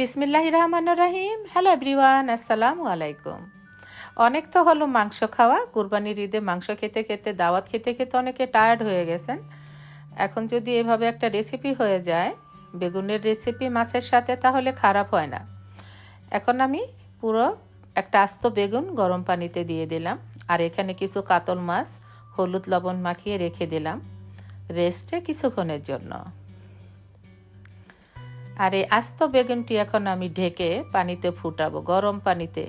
বিসমিল্লাহ রহমান রাহিম। Hello everyone, আসসালামু আলাইকুম। অনেক তো হলো মাংস খাওয়া, কুরবানির ঈদে মাংস খেতে খেতে, দাওয়াত খেতে খেতে অনেকে টায়ার্ড হয়ে গেছেন। এখন যদি এভাবে একটা রেসিপি হয়ে যায়, বেগুনের রেসিপি মাছের সাথে, তাহলে খারাপ হয় না। এখন আমি পুরো একটা আস্ত বেগুন গরম পানিতে দিয়ে দিলাম, আর এখানে কিছু কাতল মাছ, হলুদ লবণ মাখিয়ে রেখে দিলাম রেস্টে কিছুক্ষণের জন্য। আর এই আস্ত বেগুনটি এখন আমি ঢেকে পানিতে ফুটাবো, গরম পানিতে।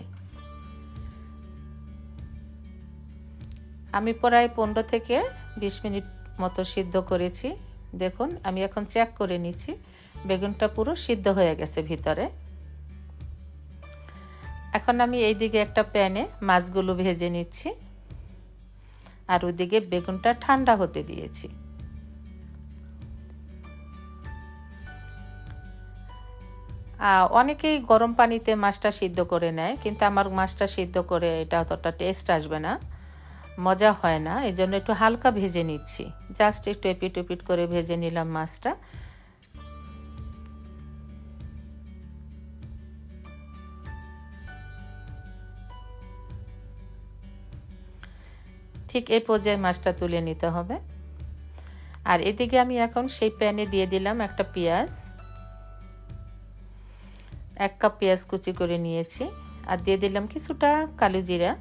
আমি প্রায় পনেরো থেকে বিশ মিনিট মতো সিদ্ধ করেছি। দেখুন, আমি এখন চেক করে নিচ্ছি। বেগুনটা পুরো সিদ্ধ হয়ে গেছে ভিতরে। এখন আমি এই দিকে একটা প্যানে মাছগুলো ভেজে নিচ্ছি। আর ওইদিকে বেগুনটা ঠান্ডা হতে দিয়েছি। অনেকেই গরম পানিতে মাছটা সিদ্ধ করে নেয়, কিন্তু আমার মাছটা সিদ্ধ করে এটা অতটা টেস্ট আসবে না, মজা হয় না এই জন্য একটু হালকা ভেজে নিচ্ছি। জাস্ট একটু এপিট এপিট করে ভেজে নিলাম মাছটা। ঠিক এই পর্যায়ে মাছটা তুলে নিতে হবে। আর এদিকে আমি এখন সেই প্যানে দিয়ে দিলাম একটা পেঁয়াজ। এক কাপ পেঁয়াজ কুচি করে নিয়েছি আর দিয়ে দিলাম কিছুটা কালো জিরা।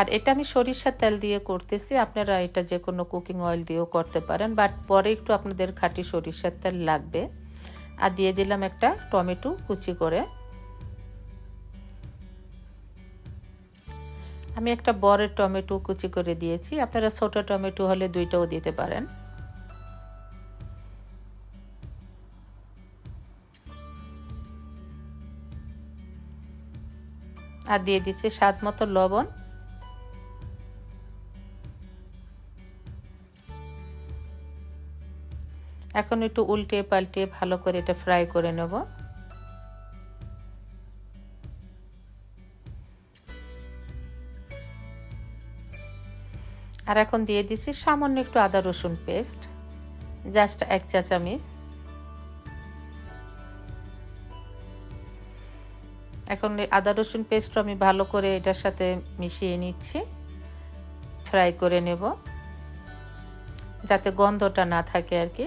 আর এটা আমি সরিষার তেল দিয়ে করতেছি। আপনারা এটা যে কোনো কুকিং অয়েল দিয়েও করতে পারেন বাট পরে একটু আপনাদের খাঁটি সরিষার তেল লাগবে। আর দিয়ে দিলাম একটা টমেটো কুচি করে। আমি একটা বড় টমেটো কুচি করে দিয়েছি। আপনারা ছোট টমেটো হলে দুইটাও দিতে পারেন। আর দিয়ে দিচ্ছি স্বাদ মতো লবণ। এখন একটু উল্টে পাল্টে ভালো করে এটা ফ্রাই করে নেব। আর এখন দিয়ে দিচ্ছি সামান্য একটু আদা রসুন পেস্ট, জাস্ট এক চা চামিচ এখন আদা রসুন পেস্টও আমি ভালো করে এটার সাথে মিশিয়ে নিচ্ছি, ফ্রাই করে নেব, যাতে গন্ধটা না থাকে আর কি।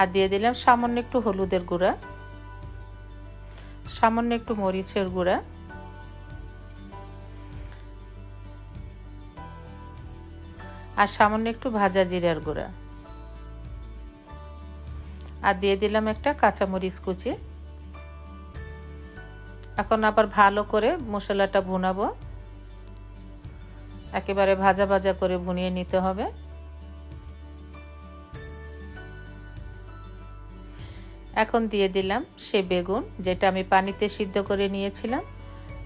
আর দিয়ে দিলাম সামান্য একটু হলুদের গুঁড়া, সামান্য একটু মরিচের গুঁড়া। আর সামান্য একটু ভাজা জিরার গুঁড়া। আর দিয়ে দিলাম একটা কাঁচামরিচ কুচি। এখন আবার ভালো করে মশলাটা ভুনাবো। একেবারে ভাজা ভাজা করে ভুনিয়ে নিতে হবে। এখন দিয়ে দিলাম সে বেগুন, যেটা আমি পানিতে সিদ্ধ করে নিয়েছিলাম।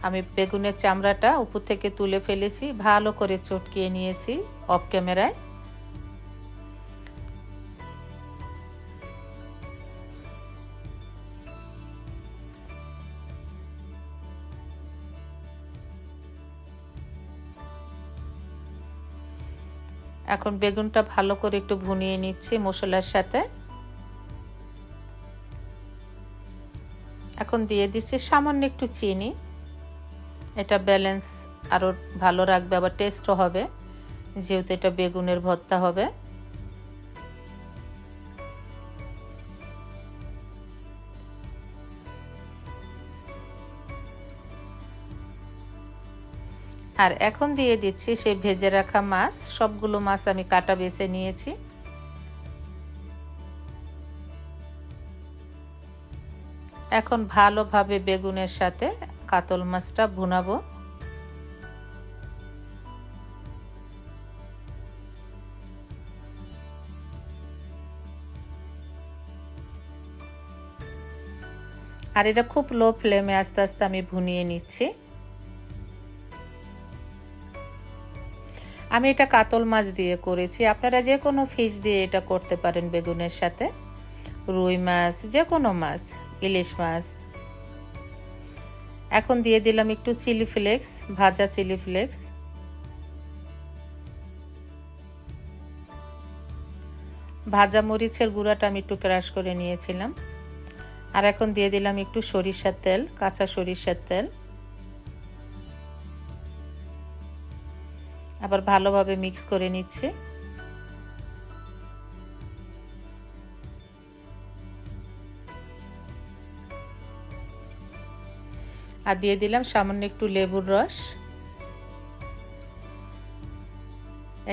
আমি বেগুনের চামড়াটা উপর থেকে তুলে ফেলেছি, ভালো করে চটকিয়ে নিয়েছি অফ ক্যামেরায় এখন বেগুনটা ভালো করে একটু ভুনিয়ে নিচ্ছি মশলার সাথে। এখন দিয়ে দিচ্ছি সামান্য একটু চিনি। এটা ব্যালেন্স আরও ভালো রাখবে, আবার টেস্টও হবে, যেহেতু এটা বেগুনের ভর্তা হবে। আর এখন দিয়ে দিচ্ছি সেই ভেজে রাখা মাছ, সবগুলো মাছ আমি কাটা বেছে নিয়েছি। এখন ভালোভাবে বেগুনের সাথে কাতল মাছটা ভুনাবো। আর এটা খুব লো ফ্লেমে আস্তে আস্তে আমি ভুনিয়ে নিচ্ছি। আমি এটা কাতল মাছ দিয়ে করেছি। আপনারা যে কোনো ফিশ দিয়ে এটা করতে পারেন বেগুনের সাথে। রুই মাছ, যে কোনো মাছ, ইলিশ মাছ। এখন দিয়ে দিলাম একটু চিলি ফ্লেক্স, ভাজা চিলি ফ্লেক্স। ভাজা মরিচের গুঁড়াটা আমি একটু ক্রাশ করে নিয়েছিলাম। আর এখন দিয়ে দিলাম একটু সরিষার তেল, কাঁচা সরিষার তেল। আবার ভালোভাবে মিক্স করে নিচ্ছি। আর দিয়ে দিলাম সামান্য একটু লেবুর রস।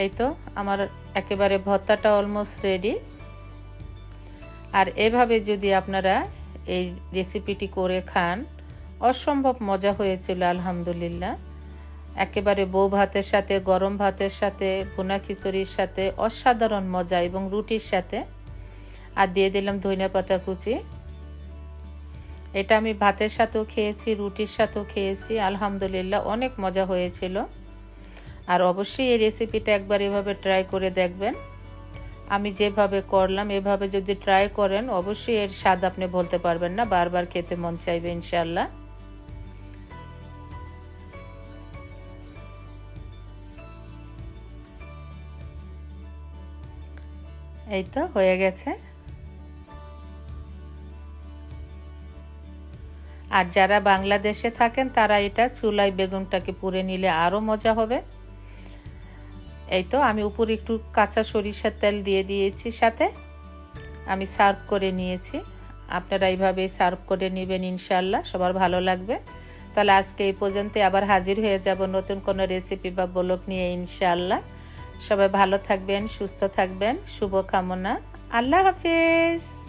এই তো, আমার একেবারে ভর্তাটা অলমোস্ট রেডি আর এভাবে যদি আপনারা এই রেসিপিটি করে খান, অসম্ভব মজা হয়েছিল, আলহামদুলিল্লাহ। একেবারে বউ ভাতের সাথে, গরম ভাতের সাথে, ভুনা খিচুড়ির সাথে, অসাধারণ মজা এবং রুটির সাথে। আর দিয়ে দিলাম ধনিয়া পাতা কুচি। এটা আমি ভাতের সাথেও খেয়েছি, রুটির সাথেও খেয়েছি। আলহামদুলিল্লাহ, অনেক মজা হয়েছিল। আর অবশ্যই এই রেসিপিটা একবার এভাবে ট্রাই করে দেখবেন। আমি যেভাবে করলাম, এভাবে যদি ট্রাই করেন, অবশ্যই এর স্বাদ আপনি বলতে পারবেন না, বারবার খেতে মন চাইবে ইনশাল্লাহ এই তো, হয়ে গেছে। আর যারা বাংলাদেশে থাকেন, তারা এটা চুলায় বেগুনটাকে পুড়ে নিলে আরও মজা হবে। এই তো, আমি উপরে একটু কাঁচা সরিষার তেল দিয়ে দিয়েছি সাথে। আমি সার্ভ করে নিয়েছি। আপনারা এইভাবেই সার্ভ করে নেবেন ইনশাল্লাহ সবার ভালো লাগবে। তাহলে আজকে এই পর্যন্ত আবার হাজির হয়ে যাব নতুন কোনো রেসিপি বা ব্লগ নিয়ে ইনশাল্লাহ সবাই ভালো থাকবেন, সুস্থ থাকবেন, শুভকামনা। আল্লাহ হাফিজ!